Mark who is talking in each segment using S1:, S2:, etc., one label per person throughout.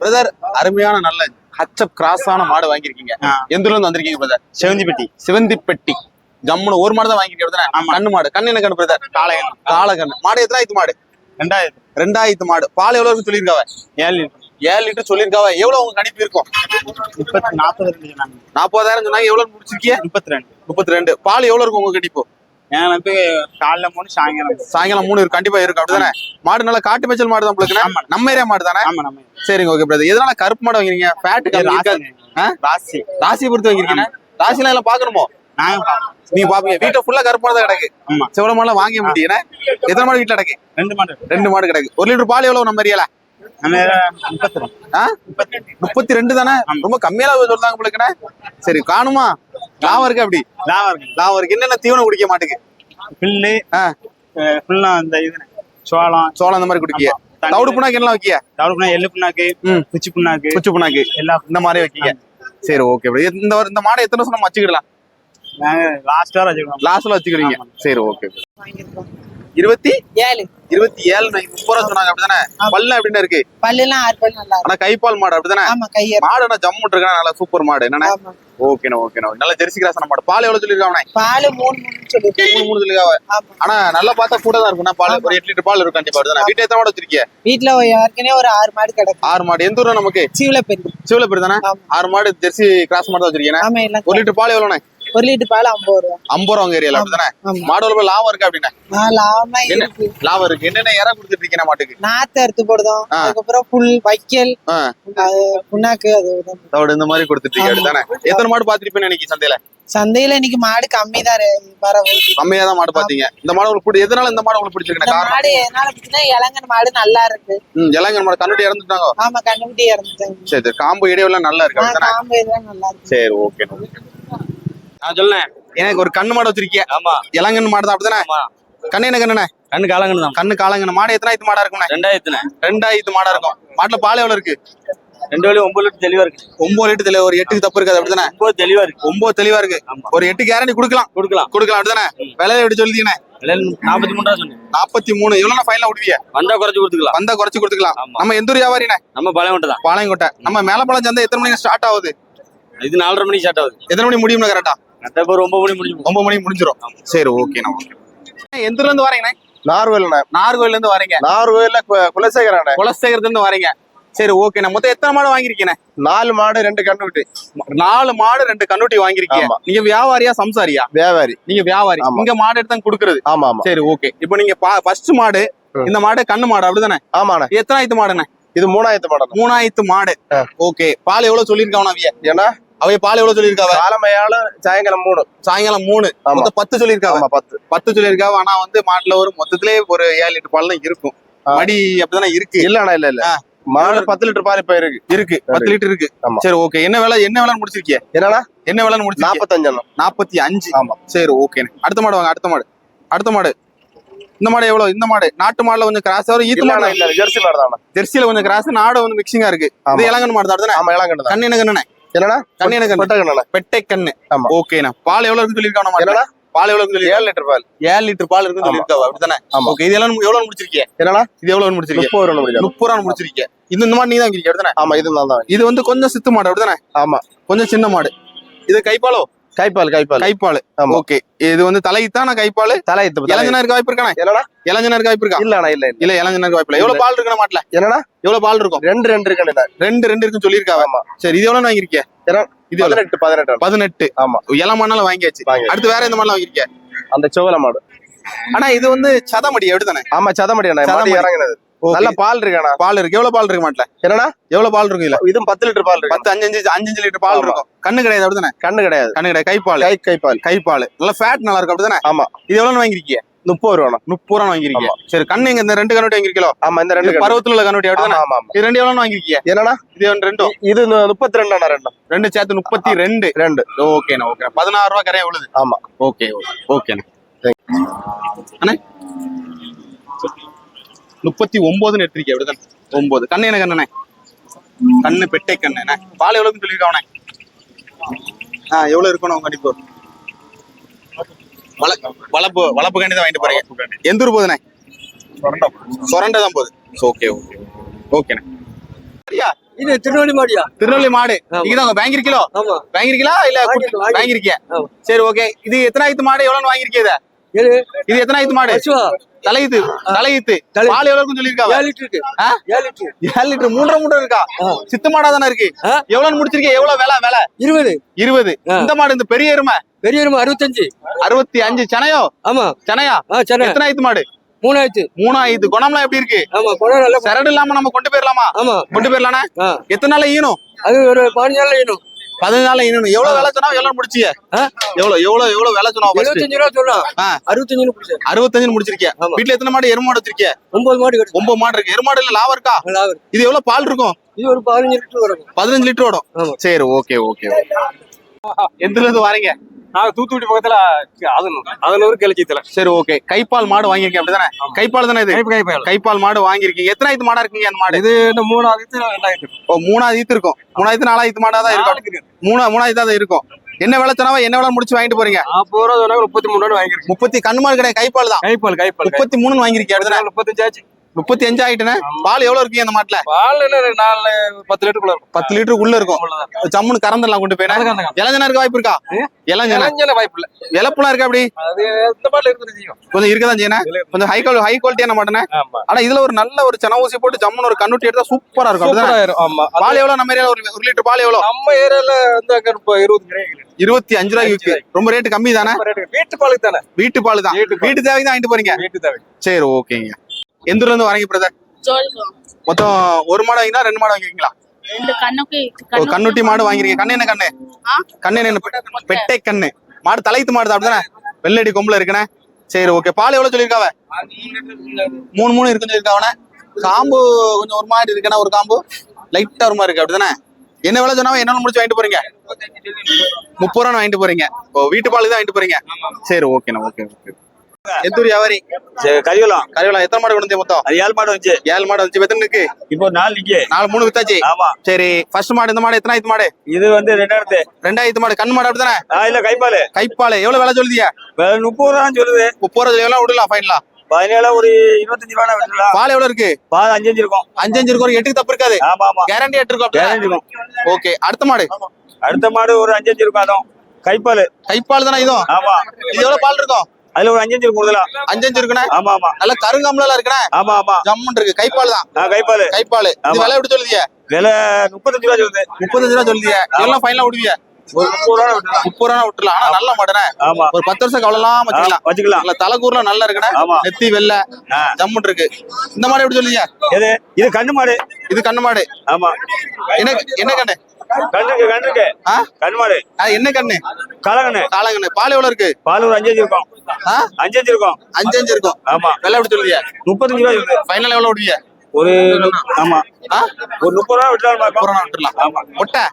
S1: Brother அருமையான நல்ல ஹச்சப் கிராஸான மாடு வாங்கியிருக்கீங்க. எந்த இருந்து வந்திருக்கீங்க பிரதர்
S2: செவந்திப்பட்டி.
S1: சிவந்திப்பட்டி. ஜம்முன்னு ஒரு மாடு தான்
S2: ஆமா.
S1: கண்ணு மாடு. கண்ணு என்ன கண்ணு பிரதர்
S2: காளையன்
S1: காளை கண்ணு மாடு எத்தனாயிரத்து மாடு?
S2: ரெண்டாயிரத்து.
S1: ரெண்டாயிரத்து மாடு. பால் எவ்வளவு சொல்லியிருக்காவ?
S2: ஏழு லிட்டர்.
S1: ஏழு லிட்டர் சொல்லியிருக்காவ? எவ்வளவு உங்க கணிப்பு இருக்கும்? நாற்பதாயிரம் சொன்னாங்க. எவ்வளவு முடிச்சிருக்கீங்க
S2: முப்பத்தி ரெண்டு.
S1: முப்பத்தி ரெண்டு. பால் எவ்வளவு இருக்கும் உங்க கணிப்பு?
S2: எனக்கு காலைல மூணு சாயங்காலம்.
S1: சாயங்காலம் மூணு இருக்கு. கண்டிப்பா இருக்கு. அப்படிதானே? மாடு நல்லா காட்டு மேய்ச்சல் மாடு தான் உங்களுக்கு. நம்ம ஏரியா மாடு தானே?
S2: ஆமா நம்ம
S1: சரிங்க ஓகே பிரதர் எதனால கருப்பு மாடு வாங்குறீங்க ஃபேட்
S2: ராசி. ராசி.
S1: பொறுத்து வாங்கிருக்கீங்க ராசிலாம் எல்லாம் பாக்கணுமோ
S2: நாங்க
S1: நீங்க பாப்பீங்க. வீட்டுல ஃபுல்லா கருப்பு மாடு தான் கிடக்கு.
S2: ஆமா.
S1: செவல மாடுலாம் வாங்க முடியுங்க எத்தனை மாடு வீட்டுல கிடக்கு?
S2: ரெண்டு மாடு.
S1: ரெண்டு மாடு கிடக்கு. ஒரு லிட்டர் பால் எவ்வளவு நம்ம ஏரியால?
S2: முப்பத்தி ரெண்டு.
S1: தானே? ரொம்ப கம்மியா சொல்றாங்க உங்களுக்கு சரி காணுமா? லாபம் இருக்கு அப்படி?
S2: லாபம் இருக்கு.
S1: லாபம் இருக்கு. என்னென்ன தீவனம் குடிக்க மாட்டுக்கு?
S2: பில்லு. ஃபுல்லா இந்த இது சோளம்.
S1: சோளம் அந்த மாதிரி குடிக்க. தவிடு புண்ணாக்கு என்ன வைக்கிய?
S2: தவிடு புண்ணாக்கு எள்ளு புண்ணாக்கு. குச்சி புண்ணாக்கு
S1: குச்சி புண்ணாக்கு.
S2: எல்லா
S1: இந்த மாதிரி வைக்கீங்க. சரி ஓகே இந்த இந்த மாடை எத்தனை வருஷம் நம்ம வச்சுக்கிடலாம்?
S2: லாஸ்ட் வர வச்சுக்கணும்
S1: லாஸ்ட்ல வச்சுக்கிறீங்க. சரி ஓகே இருபத்தி?
S3: ஏழு.
S1: இருபத்தி ஏழு முப்பது ரூபா சொன்னாங்க அப்படிதானே? பல்ல அப்படின்னு இருக்கு?
S3: பல்லுலாம் ஆறு பல் நல்லா
S1: ஆனா கைப்பால் மாடு அப்படிதானே?
S3: ஆமா கையர்
S1: மாடு ஆனா ஜம்மு இருக்கா நல்லா சூப்பர் மாடு.
S3: ஆமா.
S1: ஓகேண்ணா ஓகேண்ணா நல்ல ஜெர்சி கிராஸ் மாடு. பால் எவ்வளவு சொல்லிருக்காங்க
S3: பால் மூணு மூணு
S1: மூணு ஆனா நல்லா பார்த்தா கூட தான் இருக்கும். பால் ஒரு எட்டு லிட்டர் பால் இருக்கும் கண்டிப்பா. அப்படிதானே வீட்டை எத்தனை மாடு வச்சிருக்கீங்க
S3: வீட்டுல ஏற்கனவே ஒரு ஆறு மாடு கிடக்கு.
S1: ஆறு மாடு. எந்த ஊர் நமக்கு?
S3: சீவல பெரிய
S1: சிவலப்பேர் தானே. ஆறு மாடு ஜெர்சி கிராஸ் மாடு தான் வச்சிருக்கீங்க ஒரு லிட்டர் பால் எவ்வளோண்ணே?
S3: ஒரு லிட்டர் பால் ஐம்பது ரூபா.
S1: ஐம்பது ரூபா உங்க ஏரியால அப்படிதானே மாடு எவ்வளவு லாபம் இருக்கு அப்படின்னா?
S3: லாபமா? இருக்கு.
S1: லாபம் இருக்கு. என்னென்ன இற கொடுத்துட்டு இருக்கீங்க மாட்டுக்கு
S3: நாத்து அறுத்து போடுதோம். அதுக்கப்புறம் புல் வைக்கல் புண்ணாக்கு அது
S1: இந்த மாதிரி கொடுத்துட்டு இருக்கீங்க. அப்படிதானே எத்தனை மாடு பாத்திருப்பேன் இன்னைக்கு சந்தையில?
S3: சந்தையில இன்னைக்கு மாடு கம்மி தான் வரவு
S1: கம்மியா தான் மாடு பாத்தீங்க. இந்த மாடு உங்களுக்கு பிடி எதனால இந்த மாடு உங்களுக்கு பிடிச்சிருக்கு? காரணம்?
S3: மாடு எதனால பிடிச்சுன்னா இளங்கன் மாடு நல்லா இருக்கு.
S1: ம் இளங்கன் மாடு கண்ணுட்டி இறந்துட்டாங்க.
S3: ஆமா கண்ணுக்குட்டி இறந்துட்டாங்க.
S1: சரி சரி காம்பு இடைவெல்லாம் நல்லா இருக்கு.
S3: காம்பு இதெல்லாம் நல்லா இருக்கு.
S1: சரி ஓகே
S2: நான் சொல்லேன்
S1: எனக்கு ஒரு கண்ணு மாடு வச்சிருக்கீங்க
S2: ஆமா.
S1: இளங்கன் மாடு தான் அப்படிதானே?
S2: ஆமா.
S1: கண்ணு என்ன கண்ணுண்ணே?
S2: கண்ணு காலங்கன்னு தான்.
S1: கண்ணு காலங்கன்னு. மாடு எத்தனாயிரத்து மாடா இருக்கும்ண்ணே?
S2: ரெண்டாயிரத்துண்ணே.
S1: ரெண்டாயிரத்து மாடா இருக்கும். மாட்டுல பால் எவ்வளவு இருக்கு?
S2: ரெண்டு வேலையும் ஒன்பது லிட்டர் தெளிவா இருக்கு.
S1: ஒன்பது லிட்டர் தெளிவா ஒரு எட்டுக்கு தப்பு இருக்காது அப்படிதானே
S2: ஒன்பது தெளிவா இருக்கு.
S1: ஒன்பது தெளிவா இருக்கு. ஒரு எட்டு கேரண்டி கொடுக்கலாம்.
S2: கொடுக்கலாம்.
S1: கொடுக்கலாம் அப்படிதானே விலையை எப்படி சொல்லிட்டீங்கண்ணே?
S2: நாற்பத்தி மூணு சொன்னேன்.
S1: நாற்பத்தி மூணு. எவ்வளவு ஃபைனலா விடுவீங்க
S2: வந்தா குறைச்சு கொடுத்துக்கலாம்.
S1: வந்தா குறைச்சு கொடுத்துக்கலாம். நம்ம எந்த ஊர் வியாபாரிண்ணே?
S2: நம்ம பழைய மட்டும் தான்.
S1: பாளையங்கோட்டை. நம்ம மேலப்பாளையம் சந்தை எத்தனை மணிக்கு ஸ்டார்ட் ஆகுது?
S2: இது நாலரை மணிக்கு ஸ்டார்ட் ஆகுது.
S1: எத்தனை மணி முடியும்னா கரெக்டா
S2: மற்ற பேர் ஒன்பது மணி முடிஞ்சு
S1: ஒன்பது மணிக்கு முடிஞ்சிரும். சரி ஓகேண்ணா ஓகே எந்த இருந்து வரீங்கண்ணே?
S4: நார்வேல்ண்ணே
S1: நார்கோயில இருந்து வரீங்க.
S4: நார்வேல்ல கு- குலசேகரண்ணே
S1: குலசேகரத்துல இருந்து வரீங்க. சரி ஓகேண்ணா மொத்தம் எத்தனை மாடு வாங்கிருக்கீங்க
S4: நாலு மாடு ரெண்டு கண்டுபிட்டு
S1: நாலு மாடு ரெண்டு கண்ணுட்டி வாங்கிருக்கீங்க. நீங்க வியாபாரியா சம்சாரியா?
S4: வியாபாரி.
S1: நீங்க வியாபாரி. இங்க மாடு எடுத்து கொடுக்குறது.
S4: ஆமா ஆமா.
S1: சரி ஓகே இப்போ நீங்க ஃபர்ஸ்ட் மாடு. இந்த மாடு கண்ணு மாடு அப்படிதானே?
S4: ஆமாண்ணே.
S1: எத்தனாயிரத்து மாடுண்ணே?
S4: இது மூணாயிரத்து மாடு
S1: மூணாயிரத்து மாடு. ஓகே பால் எவ்வளவு சொல்லியிருக்காவன அவிய?
S4: ஏன்னா?
S1: அவைய பால் எவ்வளவு சொல்லியிருக்காவ
S4: காலமையால சாயங்காலம் மூணு.
S1: சாயங்காலம் மூணு. மொத்தம் பத்து சொல்லியிருக்காவ
S4: பத்து.
S1: பத்து சொல்லியிருக்காவ ஆனா வந்து மாட்டுல ஒரு மொத்தத்திலே ஒரு ஏழு லிட்டர் பால் தான் இருக்கும். மடி அப்படிதானே இருக்கு?
S4: இல்லண்ணா இல்ல இல்ல. மாடு பத்து லிட்டர் பால் இப்ப இருக்கு.
S1: இருக்கு. பத்து லிட்டர் இருக்கு. சரி ஓகே. என்ன வேலை என்ன வேலை முடிச்சிருக்கிய?
S4: என்னன்னா
S1: என்ன வேலை முடிச்சிருக்கிய?
S4: நாப்பத்தஞ்சு
S1: நாற்பத்தி அஞ்சு.
S4: ஆமா.
S1: சரி ஓகேண்ணே அடுத்த மாடு வாங்க அடுத்த மாடு. அடுத்த மாடு. இந்த மாடு எவ்வளவு இந்த மாடு. நாட்டு மாடுல கொஞ்சம் கிராஸ் வரும் ஈத்து மாடு
S4: இல்ல ஜெர்சி மாடு தானே
S1: ஜெர்சியில கொஞ்சம் கிராஸ் நாடு வந்து மிக்சிங்கா இருக்கு. இது. இளங்கன் மாடு தான்.
S4: ஆமா இளங்கண்டு தான்.
S1: கண்ணு என்ன கண்ணுண்ணே
S4: என்னன்னா
S1: கண்ணு என்ன கண்ணு? பெட்டை கண்ணு.
S4: ஆமா.
S1: ஓகேண்ணா. பால் எவ்வளவு இருக்கு சொல்லிருக்காங்க
S4: என்னண்ணா
S1: பால் எவ்வளவு
S4: ஏழு லிட்டர் பால்.
S1: ஏழு லிட்டர் பால் இருக்குன்னு அப்படிதானே
S4: ஆமா.
S1: ஓகே இது எல்லாம் எவ்வளவு முடிச்சிருக்கீங்க?
S4: என்னண்ணா
S1: இது எவ்வளவு முடிச்சிருக்கீங்க?
S4: முப்பது ரூபா முடியும்
S1: முப்பது ரூபா முடிச்சிருக்கீங்க. இது இந்த மாடு நீ தான் அப்படிதானே
S4: ஆமா இது தான்
S1: இது வந்து கொஞ்சம் சித்து மாடு அப்படிதானே
S4: ஆமா.
S1: கொஞ்சம் சின்ன மாடு. இது கைப்பாலோ
S4: கைப்பால் கைப்பால்.
S1: கைப்பால்.
S4: ஆமா.
S1: ஓகே. இது வந்து தலைத்தான கைப்பால்?
S4: தலையத்து.
S1: இளஞ்சனா இருக்க வாய்ப்பு இருக்கானே?
S4: என்னண்ணா
S1: இளஞ்சனா இருக்க வாய்ப்பு இருக்கா?
S4: இல்லண்ணா இல்ல இல்ல.
S1: இல்ல இளஞ்சனா இருக்க வாய்ப்பு இல்ல. எவ்வளவு பால் இருக்குண்ணா மாட்டுல?
S4: என்னண்ணா
S1: எவ்வளவு பால் இருக்கும்?
S4: ரெண்டு ரெண்டு இருக்குண்ணே
S1: ரெண்டு ரெண்டு இருக்குன்னு சொல்லியிருக்காவ?
S4: ஆமா.
S1: சரி இது எவ்வளவு வாங்கிருக்கீங்க
S4: ஏன்னா,
S1: இது
S4: பதினெட்டு பதினெட்டு
S1: பதினெட்டு.
S4: ஆமா.
S1: இள மண்ணால வாங்கியாச்சு. அடுத்து வேற எந்த மாடல வாங்கிருக்கீங்க
S4: அந்த செவல மாடு.
S1: ஆனா இது வந்து சதமடி அப்படிதானே
S4: ஆமா சதமடி அண்ணா. இறங்குனது. நல்ல பால் இருக்காண்ணா
S1: பால் இருக்கு. எவ்வளவு பால் இருக்கு மாட்டுல?
S4: என்னண்ணா
S1: எவ்வளவு பால் இருக்கு இல்ல
S4: இதுவும் பத்து லிட்டர் பால் இருக்கு.
S1: பத்து அஞ்சு அஞ்சு அஞ்சு அஞ்சு லிட்டர் பால். இருக்கும். கண்ணு கிடையாது அப்படிதானே
S4: கண்ணு கிடையாது.
S1: கண்ணு கிடையாது. கைப்பால்.
S4: கை கைப்பால்.
S1: கைப்பால். நல்ல ஃபேட் நல்லா இருக்கும் அப்படிதானே
S4: ஆமா.
S1: இது எவ்வளவு வாங்கிருக்கீங்க?
S4: முப்பது ரூபாண்ணா.
S1: முப்பது ரூபா வாங்கிருக்கீங்க. சரி கண்ணு இந்த ரெண்டு கண்ணுட்டி வாங்கிருக்கீங்களோ
S4: ஆமா இந்த ரெண்டு.
S1: பருவத்துல உள்ள கண்ணுட்டி
S4: ஆமா ஆமா.
S1: இது ரெண்டு எவ்வளவு வாங்கிருக்கீங்க?
S4: என்னண்ணா
S1: இது ரெண்டும்
S4: இது முப்பத்தி ரெண்டு அண்ணா ரெண்டு.
S1: ரெண்டு சேர்த்து முப்பத்தி ரெண்டு.
S4: ரெண்டு.
S1: ஓகேண்ணா ஓகே பதினாறு ரூபா கரையா விழுது.
S4: ஆமா.
S1: ஓகே ஓகேண்ணா. அண்ணே? முப்பத்தி ஒன்பதுன்னு எடுத்திருக்கீங்க அப்படிதானே. ஒன்பது கண்ணு என்ன கண்ணனே கண்ணு பெட்டை கண்ணுண்ணே பால் எவ்வளவுன்னு சொல்லியிருக்காவண்ணே ஆ எவ்வளவு இருக்கணும் உங்க கண்டிப்பு வள வளப்பு வளப்பு கண்டி தான் வாங்கிட்டு போறீங்க. எந்த ஊர் போகுதுண்ணே? சொரண்டை தான் போகுது. ஓகே ஓகே ஓகேண்ணே சரியா
S5: இது திருநெல்வேலி மாடியா?
S1: திருநெல்வேலி மாடு.
S5: ஆமா.
S1: நீங்க தான் வாங்கிருக்கீங்களோ
S5: ஆமா.
S1: வாங்கிருக்கீங்களா இல்ல
S5: ஆமா.
S1: சரி ஓகே இது எத்தனாயிரத்து மாடு எவ்வளவு வாங்கிருக்கீங்க இது எத்தனாயிரத்து மாடு?
S5: பசுவா
S1: தலையுத்து தலையுத்து. பால் எவ்வளவு சொல்லிருக்காங்க
S5: ஏழு லிட்டர்? ஏழு லிட்டர்.
S1: ஏழு லிட்டர். மூன்றரை மூட்டை இருக்கா. சித்து மாடா தானே இருக்கு? எவ்வளவு முடிச்சிருக்கீங்க? எவ்வளவு விலை விலை?
S5: இருபது.
S1: இருபது. இந்த மாடு இந்த பெரிய எருமை?
S5: பெரிய எருமை அறுபத்தஞ்சு.
S1: அறுபத்தி அஞ்சு. செனையோ?
S5: ஆமா.
S1: செனையா?
S5: ஆ சரி
S1: எத்தனாயிரத்து மாடு?
S5: மூணாயிரத்து.
S1: மூணாயிரத்து. குணம்லாம் எப்படி இருக்கு?
S5: ஆமா குணம் நல்ல.
S1: சரடு இல்லாம நம்ம கொண்டு போயிடலாமா
S5: ஆமா.
S1: கொண்டு போயிடலானே
S5: ஆ.
S1: எத்தனை நாள் ஈனும்?
S5: அது ஒரு பதினஞ்சு நாள் வேணும்
S1: பதினஞ்சு நாள் ஈனும் எவ்வளவு வேலை சொன்னா எவ்வளவு முடிச்சிய? எவ்வளவு எவ்வளவு எவ்வளவு வேலை சொன்னா?
S5: எழுபத்தஞ்சு ரூபா
S1: ஆ.
S5: அறுபத்தஞ்சு
S1: அறுபத்தஞ்சு முடிச்சிருக்கிய. வீட்டுல எத்தனை மாடு? எருமாடு வச்சிருக்கிய?
S5: ஒன்பது மாடு
S1: ஒன்பது மாடு இருக்கு. எருமாடு இல்ல லாபம் இருக்கா. இது எவ்வளவு? பால் இருக்கும்?
S5: இது ஒரு பதினஞ்சு லிட்டர் வரும்.
S1: பதினஞ்சு லிட்டர் ஓடும். சரி ஓகே ஓகே எந்தல இருந்து வாரீங்க?
S2: நான் தூத்துக்குடி பக்கத்துல அதனூர் கிளச்சித்துல
S1: சரி ஓகே கைப்பால் மாடு வாங்கியிருக்கீங்க அப்படிதானே? கைப்பால் தானே இது?
S2: கைப்பு கைப்பயல்
S1: கைப்பால் மாடு வாங்கியிருக்கீங்க. எத்தனாயிரத்து மாடா இருக்குங்க அந்த மாடு?
S2: இது மூணாவது ரெண்டாயிரத்து
S1: ஓ மூணாவது ஈத்து இருக்கும். மூணாயிரத்து நாலாயிரத்து மாடா தான் இருக்கும். மூணா மூணாயிரத்து தான் இருக்கும். என்ன விலை சொன்னாவா? என்ன விலை முடிச்சு வாங்கிட்டு போறீங்க?
S2: நாற்பது ரூபா முப்பத்தி மூணு ரூபா வாங்கிருக்கேன்
S1: முப்பத்தி கண்ணு மாடு கிடையாது கைப்பால் தான்.
S2: கைப்பால் கைப்பால்
S1: முப்பத்தி மூணு வாங்கிருக்கீங்க அப்படிதானே?
S2: முப்பத்தஞ்சு ஆச்சு
S1: முப்பத்தி அஞ்சு ஆயிட்டுனே? பால் எவ்வளவு இருக்கு அந்த மாட்டுல?
S2: பால் நாலு பத்து லிட்டருக்குள்ள இருக்கும்.
S1: பத்து லிட்டர் உள்ள இருக்கும். ஜம்முன்னு கறந்துடலாம் கொண்டு போயினா இளஞ்சனா இருக்க வாய்ப்பு இருக்கா? இளஞ்சனா.
S2: வாய்ப்பு இல்ல.
S1: இழப்புலாம் இருக்கா அப்படி?
S2: இந்த
S1: கொஞ்சம் இருக்கதான் செய்யணும் கொஞ்சம் ஹை குவாலிட்டி ஹை குவாலிட்டியான மாட்டேனே. ஆனா இதுல ஒரு நல்ல ஒரு சன ஊசி போட்டு ஜம்முன்னு ஒரு கண்ணுட்டி எடுத்தா சூப்பரா இருக்கும்.
S2: ஆமா.
S1: பால் எவ்வளவு? நம்ம ஏரியால ஒரு லிட்டர் பால் எவ்வளவு?
S2: நம்ம ஏரியால வந்து இருபது
S1: இருபத்தி அஞ்சு ரூபாய்க்கு. ரொம்ப ரேட்டு கம்மி தானே
S2: வீட்டு பாலுக்கு தானே?
S1: வீட்டு பால். தான்
S2: வீட்டு
S1: தேவைக்கு தான் வாங்கிட்டு போறீங்க.
S2: வீட்டு தேவை.
S1: சரி ஓகேங்க. எந்த ஊர்ல இருந்து வரீங்க பிரதர் மொத்தம் ஒரு மாடு வாங்கினா ரெண்டு மாடு வாங்கிருக்கீங்களா? கண்ணுட்டி மாடு வாங்கிருக்கீங்க. கண்ணு என்ன கண்ணு? கண்ணு என்ன பெட்டை கண்ணு. மாடு தலைத்து மாடு தான்? அப்படிதானே வெள்ளடி கொம்புல இருக்குண்ணே சரி ஓகே பால் எவ்வளவு சொல்லியிருக்காவ? மூணு மூணு இருக்குன்னு சொல்லியிருக்காவனே. காம்பு கொஞ்சம் ஒரு மாதிரி இருக்குண்ணா ஒரு காம்பு. லைட்டா ஒரு மாதிரி இருக்கு அப்படிதானே? என்ன விலை சொன்னாவ? என்ன முடிச்சு வாங்கிட்டு போறீங்க? முப்பது ரூபா வாங்கிட்டு போறீங்க. ஓ வீட்டு பால் தான் வாங்கிட்டு போறீங்க? சரி ஓகேண்ணா ஓகே ஓகே எத்தூர் வியாபாரி?
S2: கரிவலம்
S1: கறிவலாம் எத்தனை மாடு கொண்டு மொத்தம்?
S2: அது ஏழு மாடு வந்துச்சு.
S1: ஏழு மாடு வந்துச்சு. எத்தனை இருக்கு?
S2: இப்போ நாலு நிக்கு.
S1: நாலு மூணு வித்தாச்சு.
S2: ஆமா.
S1: சரி ஃபர்ஸ்ட் மாடு இந்த மாடு எத்தனாயிரத்து மாடு?
S2: இது வந்து ரெண்டாயிரத்து.
S1: ரெண்டாயிரத்து மாடு கண் மாடு அப்படிதானே
S2: இல்ல கைப்பால்.
S1: கைப்பாலை. எவ்வளவு விலை சொல்லுதீங்க?
S2: முப்பது ரூபா சொல்லுது.
S1: முப்பது ரூபா எவ்வளவு விடலாம் ஃபைனலா
S2: பதினேழு ஒரு இருபத்தஞ்சு ரூபா விட்டுலாம்
S1: பால் எவ்வளவு இருக்கு?
S2: பால் அஞ்சு அஞ்சு இருக்கும்.
S1: அஞ்சு அஞ்சு இருக்கும். ஒரு எட்டுக்கு தப்பு இருக்காது.
S2: ஆமா ஆமா.
S1: கேரண்டி எட்டு இருக்கும்
S2: கேரண்டி இருக்கும்.
S1: ஓகே அடுத்த மாடு?
S2: அடுத்த மாடு ஒரு அஞ்சு அஞ்சு இருக்கும் அதுவும். கைப்பால்.
S1: கைப்பால் தானே இதுவும்?
S2: ஆமா.
S1: இது எவ்வளவு பால் இருக்கும்?
S2: அதுல ஒரு அஞ்சு அஞ்சு கூடுதலா
S1: அஞ்சு அஞ்சு இருக்குண்ணே?
S2: ஆமா ஆமா.
S1: நல்ல கருங்கம்பளம் இருக்குண்ணே?
S2: ஆமா ஆமா.
S1: ஜம்முன் இருக்கு. கைப்பால் தான்.
S2: ஆ கைப்பால்.
S1: கைப்பால். இது. விலை எப்படி சொல்லுதிய
S2: விலை முப்பத்தஞ்சு ரூபா சொல்லுது.
S1: முப்பத்தஞ்சு ரூபா சொல்லுதிய எவ்வளவு ஃபைனலா விடுவிய
S2: ஒரு முப்பது ரூபா விட்டுலாம்
S1: முப்பது ரூபா விட்டுலாம் ஆனா நல்ல
S2: ஆமா.
S1: ஒரு பத்து வருஷம் கவலாம் வச்சுக்கலாம்.
S2: வச்சுக்கலாம்.
S1: நல்ல தலைக்கூர்ல நல்லா இருக்குண்ணே.
S2: ஆமா.
S1: நெத்தி வெள்ளை. ஜம்முன் இருக்கு. இந்த மாடு எப்படி சொல்லுதிய
S2: எது? இது கண்ணு மாடு.
S1: இது கண்ணு மாடு.
S2: ஆமா.
S1: என்ன என்ன கண்ணு?
S2: கண்ணுக்கு கண்ணுக்கு
S1: ஆ?
S2: கண்ணு மாடு.
S1: அது என்ன கண்ணு?
S2: காலக்கண்ணு
S1: காலங்கண்ணு பால் எவ்வளவு இருக்கு?
S2: பால் ஒரு அஞ்சு அஞ்சு இருக்கும்.
S1: ஆ?
S2: அஞ்சு அஞ்சு இருக்கும்.
S1: அஞ்சு அஞ்சு இருக்கும்.
S2: ஆமா.
S1: விலை எப்படி சொல்லுதிய
S2: முப்பத்தஞ்சு ரூபா சொல்லுது.
S1: ஃபைனல் எவ்வளவு விடுவிய?
S2: ஒரு ஆமா. முப்பது ரூபா விட்டுலாம்
S1: ஒரு
S2: பார்ப்போம்
S1: நாள் விட்டுலாம்.
S2: ஆமா.
S1: முட்டை?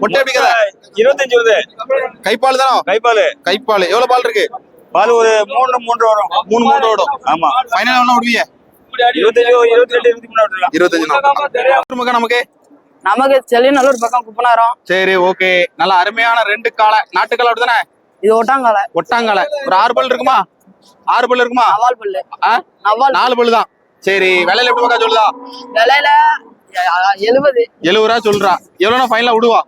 S1: முட்டை எப்படி கதை
S2: இருபத்தஞ்சு வருது.
S1: கைப்பால் தானோ?
S2: கைப்பால்.
S1: கைப்பால். எவ்வளவு பால் இருக்கு?
S2: பால் ஒரு மூணு மூன்று வரும்.
S1: மூணு மூணு ஓடும்
S2: ஆமா.
S1: ஃபைனல் எவ்வளவு விடுவிய?
S2: இருபத்தஞ்சு இருபத்தி ரெண்டு இருபத்தி மூணு விட்டுலாம்
S1: இருபத்தஞ்சு நமக்கு நமக்கு?
S6: நமக்கு செல்லிநல்லூர் பக்கம் குப்பனாரம்.
S1: சரி ஓகே நல்ல அருமையான ரெண்டு காளை. நாட்டுக்கால அப்படிதானே
S6: இது ஒட்டாங்கால.
S1: ஒட்டாங்காலை. ஒரு ஆறு பல் இருக்குமா? ஆறு பல் இருக்குமா?
S6: நவால் பல்லு? நவால்.
S1: நாலு பல் தான். சரி விலையில எப்படி மக்கா சொல்லுதா?
S6: விலையில எழுபது
S1: எழுபது ரூபா சொல்றா. எவ்வளோனா ஃபைனலா விடுவா?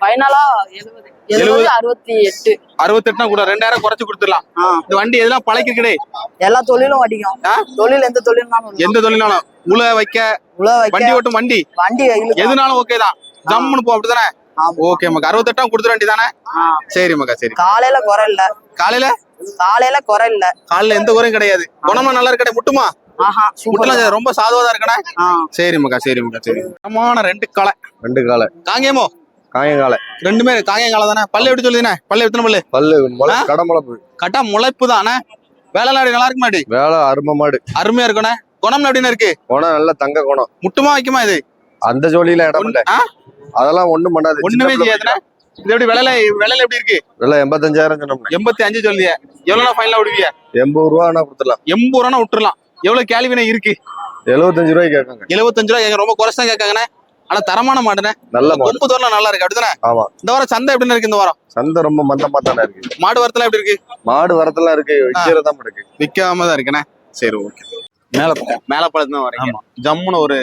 S6: ஃபைனலா எழுபது எழுபது அறுபத்தி எட்டு.
S1: அறுபத்தெட்டுனா கூட ரெண்டாயிரம் குறைச்சு கொடுத்துடலாம். இந்த வண்டி எதெல்லாம் பழக்கி கிடை
S6: எல்லா தொழிலும் அடிக்கும்? தொழில் எந்த தொழில்னாலும்
S1: எந்த தொழிலாலும் உல வைக்க
S6: உழ வைக்க.
S1: வண்டி ஓட்டும் வண்டி.
S6: வண்டி.
S1: எதுனாலும் ஓகே தான். ஜம்முன்னு போ அப்படிதானே. ஓகே மக்கா அறுபத்தெட்டாம் கொடுத்துட வேண்டி தானே?
S6: ஆ.
S1: சரி மக்கா சரி.
S6: காலையில குறை இல்ல
S1: காலையில?
S6: காலையில குறை இல்ல
S1: காலைல எந்த குறையும் கிடையாது. குணமா நல்லா இருக்கடே முட்டுமா? ரொம்ப சாதுவா தான் இருக்கணே
S6: ஆ.
S1: சரி மக்கா சரி மக்கா சரி. தரமான ரெண்டு காளை.
S4: ரெண்டு காலை
S1: காங்கேமோ
S4: காயங்காலை
S1: ரெண்டுமே காங்கேயம் காலை தானே? பல்லு எப்படி சொல்லுதுண்ணே பல்லு எத்தனை பல்லு.
S4: பல்லு முளை
S1: ஆ?
S4: கடமுளப்பு.
S1: கட்டா முளைப்பு தானே? வேலைலாம் அப்படி நல்லா இருக்கு மாடி
S4: வேலை அருமை மாடு.
S1: அருமையா இருக்கணே குணம் எப்படின்னு இருக்கு?
S4: குணம் நல்ல தங்க குணம்.
S1: முட்டுமா வைக்குமா இது?
S4: அந்த ஜோலியில இடம் இல்ல? அதெல்லாம் ஒண்ணும் பண்ணாது.
S1: ஒண்ணுமே செய்யாதுண்ணே. இது எப்படி விலையில விலையில எப்படி இருக்கு?
S4: விலை எண்பத்தஞ்சாயிரம் சொன்னோம்னா
S1: எண்பத்தி அஞ்சு சொல்லுதிய எவ்வளவு ஃபைனலா விடுவிய?
S4: எண்பது ரூபானா கொடுத்துடலாம்.
S1: எண்பது ரூபா விட்டுறலாம். எவ்வளவு கேள்வினை இருக்கு.
S4: எழுபத்தஞ்சு ரூபாய்க்கு கேட்காங்க.
S1: எழுபத்தஞ்சு ரூபா கேட்க ரொம்ப குறைச்சா கேட்காங்கண்ணே. ஆனா தரமான மாடுண்ணே.
S4: நல்ல
S1: கொம்பு தோரலாம் நல்லா இருக்கு. அப்படிதானே?
S4: ஆமா.
S1: இந்த வாரம் சந்தை எப்படின்னு இருக்கு இந்த வாரம்?
S4: சந்தை ரொம்ப மந்தமா தானே இருக்கு.
S1: மாடு வரத்துல எப்படி இருக்கு?
S4: மாடு வரத்தெல்லாம் இருக்கு. விக்கிறதா இருக்கு.
S1: விற்காம தான் இருக்குண்ணே. சரி ஓகே.
S7: மேலப்பழம்
S1: மேலப்பாளையத்துல தான் வரீங்க. ஜம்முன்னு ஒரு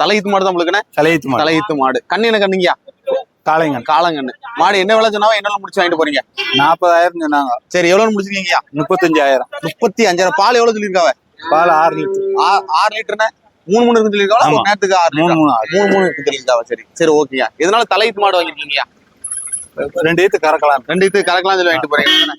S1: தலையீத்து மாடு தான் உங்களுக்குண்ணே
S7: தலையீத்து மாடு.
S1: தலையீத்து மாடு. கண்ணு என்ன கண்ணுங்கயா
S7: காளைங்கன்
S1: காலங்கண்ணு மாடு என்ன விலை சொன்னாவோ என்ன முடிச்சு வாங்கிட்டு போறீங்க?
S7: நாற்பதாயிரம் சொன்னாங்க.
S1: சரி எவ்வளவு முடிச்சிருக்கீங்கயா
S7: முப்பத்தஞ்சாயிரம்.
S1: முப்பத்தி அஞ்சாயிரம் பால் எவ்வளவு சொல்லியிருக்காவ?
S7: பால் ஆறு லிட்டர்.
S1: ஆறு லிட்டர்னா மூணு மூணு இருக்குன்னு சொல்லியிருக்காவா? நேரத்துக்கு ஆறு
S7: மூணு மூணு
S1: மூணு மூணு இருக்குன்னு சொல்லியிருக்காவா? சரி சரி ஓகேயா இதனால தலையீத்து மாடு வாங்கிருக்கீங்கயா
S7: ரெண்டு ஈத்து கறக்கலாம்
S1: ரெண்டு இது கறக்கலாம் சொல்லி வாங்கிட்டு போறீங்க.